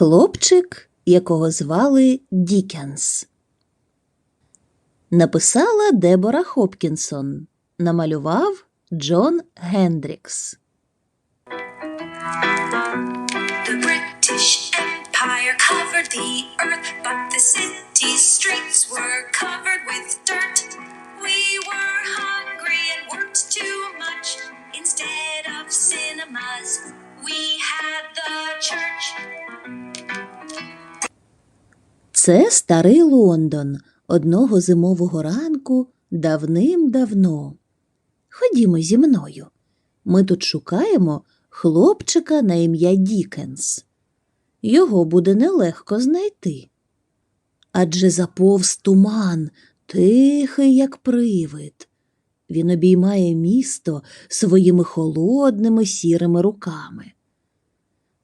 Хлопчик, якого звали Дікенс. Написала Дебора Хопкінсон. Намалював Джон Гендрікс. Це старий Лондон одного зимового ранку давним-давно. Ходімо зі мною. Ми тут шукаємо хлопчика на ім'я Дікенс. Його буде нелегко знайти. Адже заповз туман, тихий, як привид. Він обіймає місто своїми холодними сірими руками.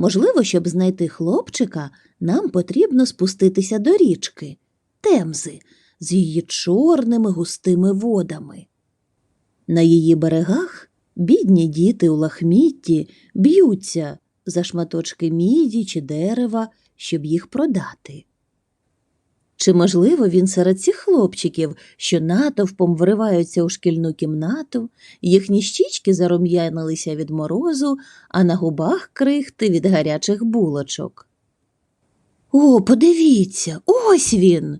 Можливо, щоб знайти хлопчика, нам потрібно спуститися до річки, Темзи, з її чорними густими водами. На її берегах бідні діти у лахмітті б'ються за шматочки міді чи дерева, щоб їх продати. Чи можливо він серед цих хлопчиків, що натовпом вриваються у шкільну кімнату, їхні щічки зарум'янилися від морозу, а на губах крихти від гарячих булочок? О, подивіться, ось він.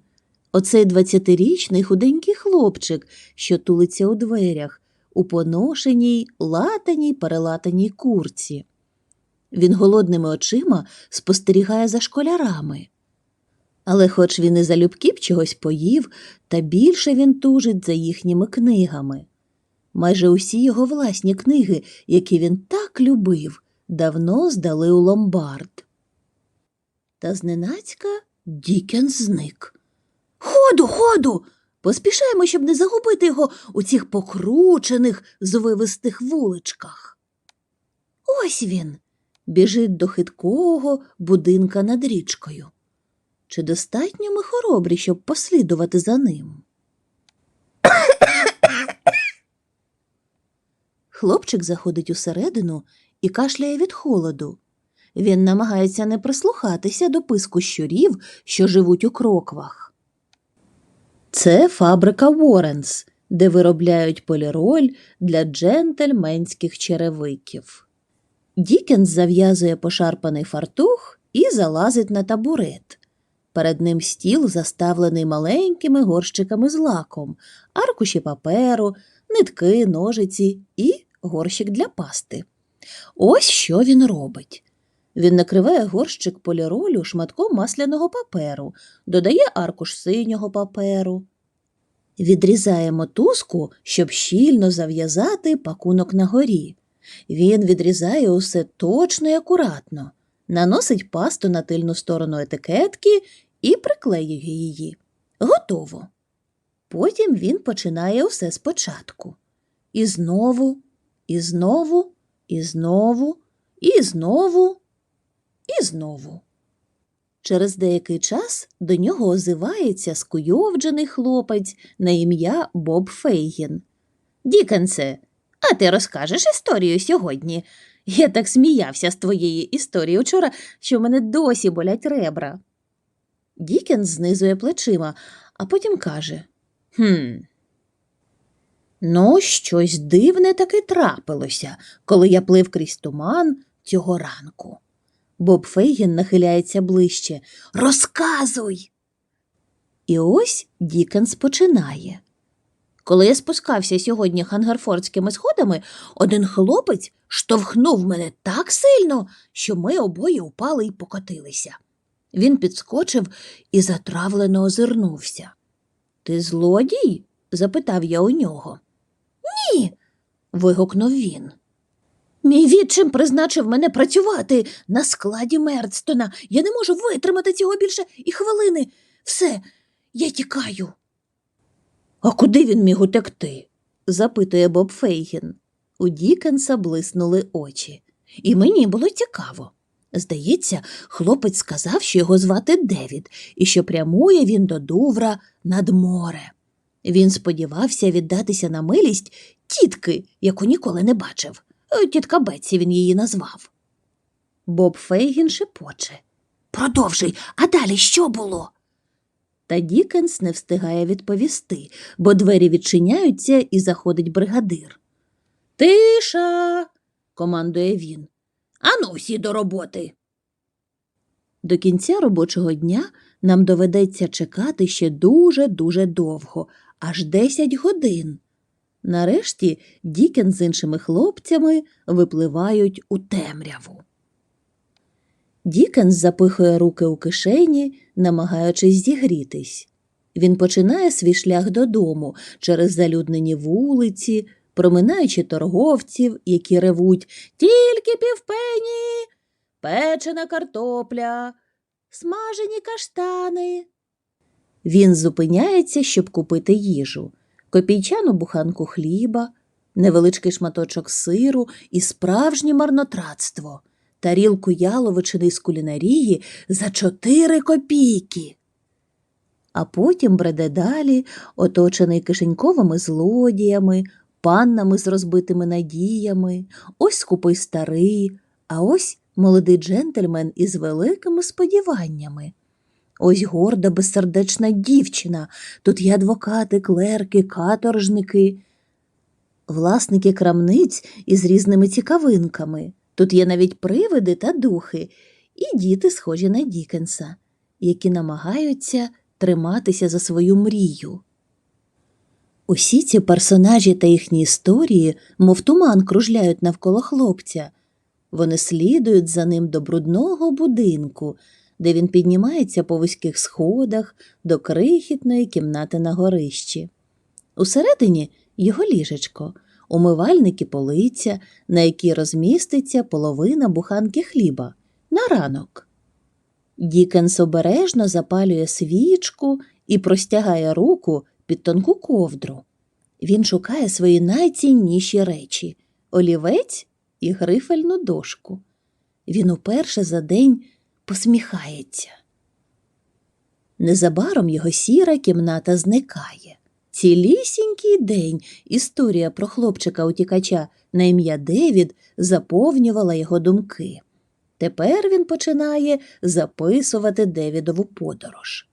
Оцей двадцятирічний худенький хлопчик, що тулиться у дверях, у поношеній, латаній, перелатаній курці. Він голодними очима спостерігає за школярами. Але хоч він і залюбки чогось поїв, та більше він тужить за їхніми книгами. Майже усі його власні книги, які він так любив, давно здали у ломбард. Та зненацька Дікенс зник. Ходу, ходу. Поспішаємо, щоб не загубити його у цих покручених, звивистих вуличках. Ось він біжить до хиткого будинка над річкою. Чи достатньо ми хоробрі, щоб послідувати за ним? Хлопчик заходить усередину і кашляє від холоду. Він намагається не прислухатися до писку щурів, що живуть у кроквах. Це фабрика Уорренс, де виробляють поліроль для джентльменських черевиків. Дікенс зав'язує пошарпаний фартух і залазить на табурет. Перед ним стіл заставлений маленькими горщиками з лаком, аркуші паперу, нитки, ножиці і горщик для пасти. Ось що він робить. Він накриває горщик поліролю шматком масляного паперу, додає аркуш синього паперу. Відрізає мотузку, щоб щільно зав'язати пакунок на горі. Він відрізає усе точно і акуратно, наносить пасту на тильну сторону етикетки і приклеює її. Готово. Потім він починає усе спочатку. І знову, і знову, і знову, і знову, і знову. Через деякий час до нього озивається скуйовджений хлопець на ім'я Боб Фейгін. Дікенсе, а ти розкажеш історію сьогодні? Я так сміявся з твоєї історії вчора, що в мене досі болять ребра. Дікенс знизує плечима, а потім каже Хм. Ну, щось дивне таки трапилося, коли я плив крізь туман цього ранку. Боб Фейгін нахиляється ближче. Розказуй. І ось Дікенс починає. Коли я спускався сьогодні хангарфордськими сходами, один хлопець штовхнув мене так сильно, що ми обоє упали і покотилися. Він підскочив і затравлено озирнувся. Ти злодій? запитав я у нього. Ні. вигукнув він. Мій відчим призначив мене працювати на складі Мердстона. Я не можу витримати цього більше і хвилини. Все, я тікаю. А куди він міг утекти? запитує Боб Фейгін. У Дікенса блиснули очі. І мені було цікаво. Здається, хлопець сказав, що його звати Девід, і що прямує він до Дувра над море. Він сподівався віддатися на милість тітки, яку ніколи не бачив. Тітка Бетсі він її назвав. Боб Фейгін шепоче. Продовжуй, а далі що було? Та Дікенс не встигає відповісти, бо двері відчиняються і заходить бригадир. Тиша. командує він. Ану, всі до роботи. До кінця робочого дня нам доведеться чекати ще дуже-дуже довго, аж 10 годин. Нарешті Дікен з іншими хлопцями випливають у темряву. Дікенс запихує руки у кишені, намагаючись зігрітись. Він починає свій шлях додому через залюднені вулиці, проминаючи торговців, які ревуть тільки півпені, печена картопля, смажені каштани. Він зупиняється, щоб купити їжу, копійчану буханку хліба, невеличкий шматочок сиру і справжнє марнотратство, тарілку яловичини з кулінарії за чотири копійки. А потім бреде далі, оточений кишеньковими злодіями, паннами з розбитими надіями, ось скупий старий, а ось молодий джентльмен із великими сподіваннями. Ось горда безсердечна дівчина, тут є адвокати, клерки, каторжники, власники крамниць із різними цікавинками. Тут є навіть привиди та духи, і діти, схожі на Дікенса, які намагаються триматися за свою мрію. Усі ці персонажі та їхні історії, мов туман, кружляють навколо хлопця. Вони слідують за ним до брудного будинку, де він піднімається по вузьких сходах до крихітної кімнати на горищі. Усередині його ліжечко, умивальник і полиця, на якій розміститься половина буханки хліба на ранок. Дікенс обережно запалює свічку і простягає руку під тонку ковдру. Він шукає свої найцінніші речі олівець і грифельну дошку. Він уперше за день посміхається. Незабаром його сіра кімната зникає. Цілісінький день історія про хлопчика утікача на ім'я Девід заповнювала його думки. Тепер він починає записувати Девідову подорож.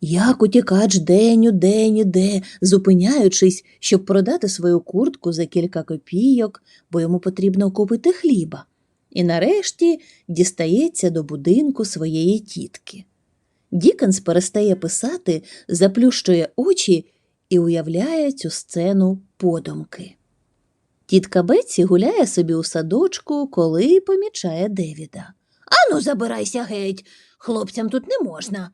Як утікач день у день іде, зупиняючись, щоб продати свою куртку за кілька копійок, бо йому потрібно купити хліба, і нарешті дістається до будинку своєї тітки. Дікенс перестає писати, заплющує очі і уявляє цю сцену подумки. Тітка Бетсі гуляє собі у садочку, коли помічає Девіда. Ану, забирайся геть, хлопцям тут не можна.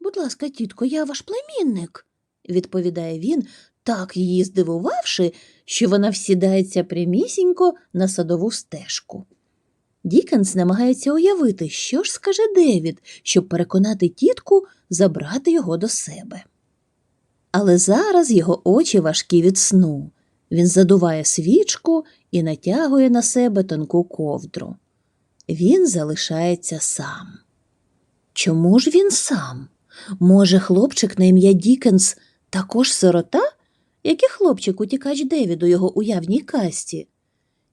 Будь ласка, тітко, я ваш племінник, відповідає він, так її здивувавши, що вона всідається прямісінько на садову стежку. Дікенс намагається уявити, що ж скаже Девід, щоб переконати тітку забрати його до себе. Але зараз його очі важкі від сну. Він задуває свічку і натягує на себе тонку ковдру. Він залишається сам. Чому ж він сам? Може, хлопчик на ім'я Дікенс також сирота, як і хлопчик утікач Девід у його уявній касті?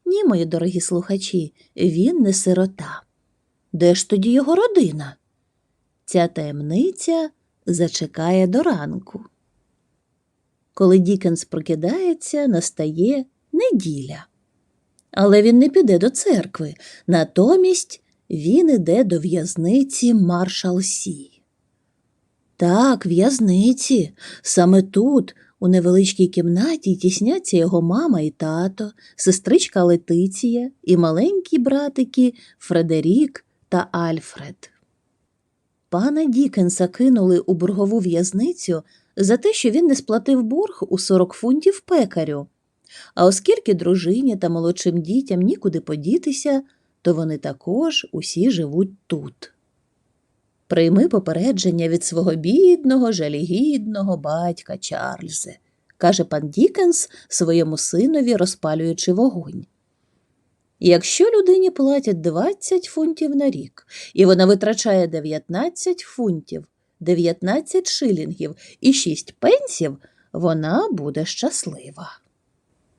Ні, мої дорогі слухачі, він не сирота. Де ж тоді його родина? Ця таємниця зачекає до ранку. Коли Дікенс прокидається, настає неділя. Але він не піде до церкви, натомість він іде до в'язниці Маршалсі. Так, в'язниці. Саме тут, у невеличкій кімнаті, тісняться його мама і тато, сестричка Летиція і маленькі братики Фредерік та Альфред. Пана Дікенса кинули у боргову в'язницю за те, що він не сплатив борг у 40 фунтів пекарю. А оскільки дружині та молодшим дітям нікуди подітися, то вони також усі живуть тут. Прийми попередження від свого бідного, жалігідного батька Чарльзе, каже пан Дікенс своєму синові, розпалюючи вогонь. Якщо людині платять 20 фунтів на рік, і вона витрачає 19 фунтів, 19 шилінгів і 6 пенсів, вона буде щаслива.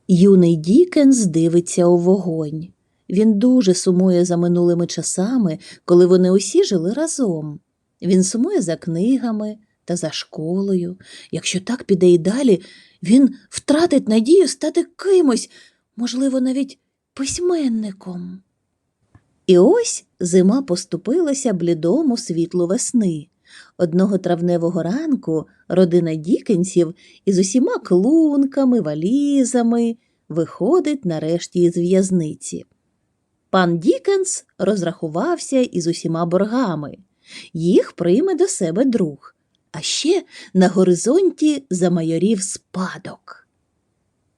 Юний Дікенс дивиться у вогонь. Він дуже сумує за минулими часами, коли вони усі жили разом. Він сумує за книгами та за школою. Якщо так піде і далі, він втратить надію стати кимось, можливо, навіть письменником. І ось зима поступилася блідому світлу весни. Одного травневого ранку родина Дікенсів із усіма клунками, валізами виходить нарешті із в'язниці. Пан Дікенс розрахувався із усіма боргами. Їх прийме до себе друг. А ще на горизонті замайорів спадок.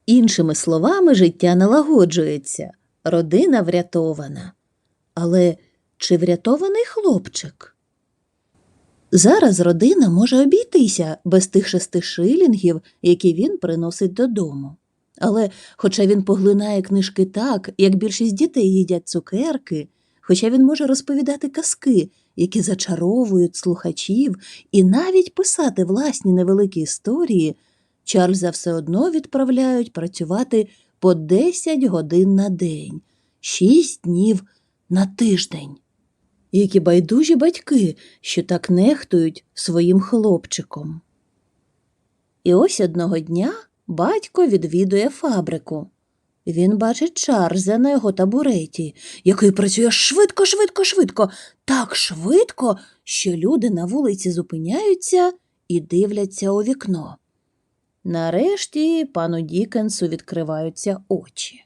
Іншими словами, життя налагоджується, родина врятована. Але чи врятований хлопчик? Зараз родина може обійтися без тих шести шилінгів, які він приносить додому. Але, хоча він поглинає книжки так, як більшість дітей їдять цукерки, хоча він може розповідати казки, які зачаровують слухачів, і навіть писати власні невеликі історії, Чарльза все одно відправляють працювати по 10 годин на день, 6 днів на тиждень. Які байдужі батьки, що так нехтують своїм хлопчиком. І ось одного дня батько відвідує фабрику. Він бачить Чарльза на його табуреті, який працює швидко, швидко, швидко, так швидко, що люди на вулиці зупиняються і дивляться у вікно. Нарешті пану Дікенсу відкриваються очі.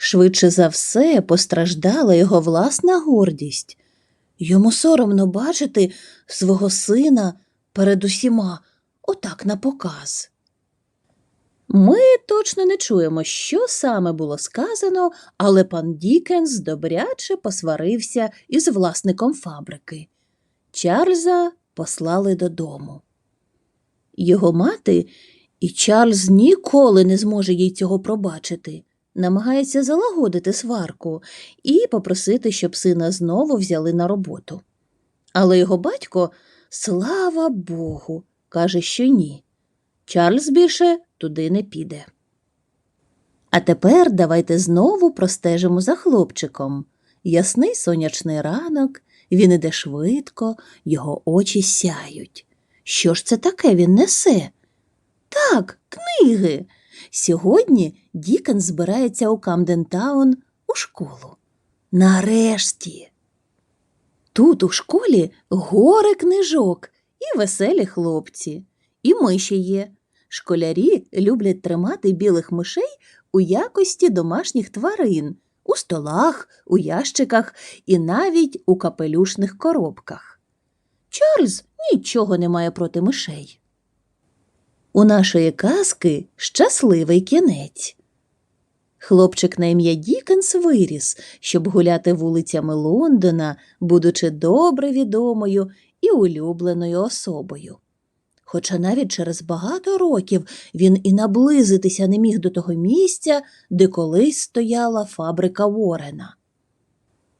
Швидше за все постраждала його власна гордість. Йому соромно бачити свого сина перед усіма, отак на показ. Ми точно не чуємо, що саме було сказано, але пан Дікенс добряче посварився із власником фабрики. Чарльза послали додому. Його мати, і Чарльз ніколи не зможе їй цього пробачити, намагається залагодити сварку і попросити, щоб сина знову взяли на роботу. Але його батько, слава Богу, каже, що ні. Чарльз більше туди не піде. А тепер давайте знову простежимо за хлопчиком. Ясний сонячний ранок, він іде швидко, його очі сяють. Що ж це таке він несе? Так, книги. Сьогодні Дікен збирається у Камдентаун у школу. Нарешті. Тут у школі гори книжок і веселі хлопці, і миші є. Школярі люблять тримати білих мишей у якості домашніх тварин, у столах, у ящиках і навіть у капелюшних коробках. Чарльз нічого не має проти мишей. У нашої казки щасливий кінець. Хлопчик на ім'я Дікенс виріс, щоб гуляти вулицями Лондона, будучи добре відомою і улюбленою особою. Хоча навіть через багато років він і наблизитися не міг до того місця, де колись стояла фабрика Уоррена.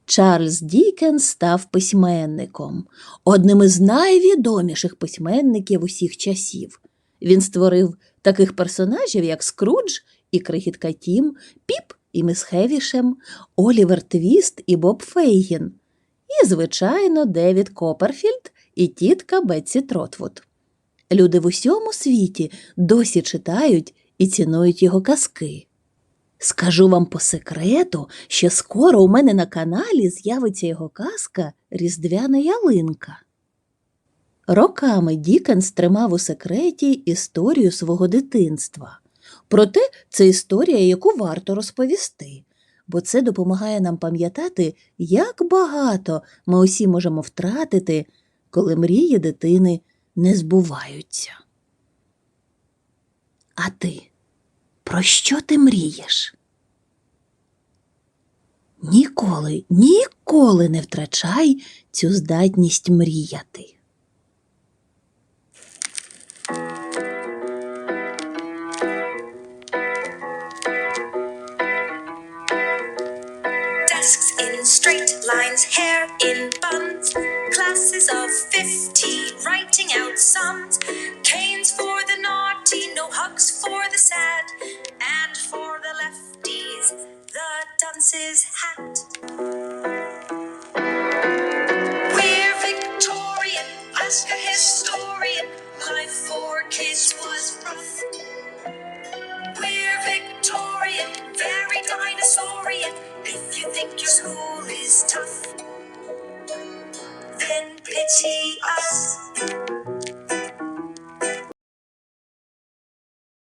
Чарльз Дікенс став письменником, одним із найвідоміших письменників усіх часів. Він створив таких персонажів, як Скрудж і Крихітка Тім, Піп і Мис Хевішем, Олівер Твіст і Боб Фейгін, і, звичайно, Девід Копперфільд і тітка Бетсі Тротвуд. Люди в усьому світі досі читають і цінують його казки. Скажу вам по секрету, що скоро у мене на каналі з'явиться його казка Різдвяна ялинка. Роками Дікенс тримав у секреті історію свого дитинства. Проте це історія, яку варто розповісти, бо це допомагає нам пам'ятати, як багато ми усі можемо втратити, коли мрії дитини не збуваються. А ти про що ти мрієш? Ніколи, ніколи не втрачай цю здатність мріяти. Straight lines, hair in buns, classes of 50 writing out sums, canes for the naughty, no hugs for the sad, and for the lefties, the dunces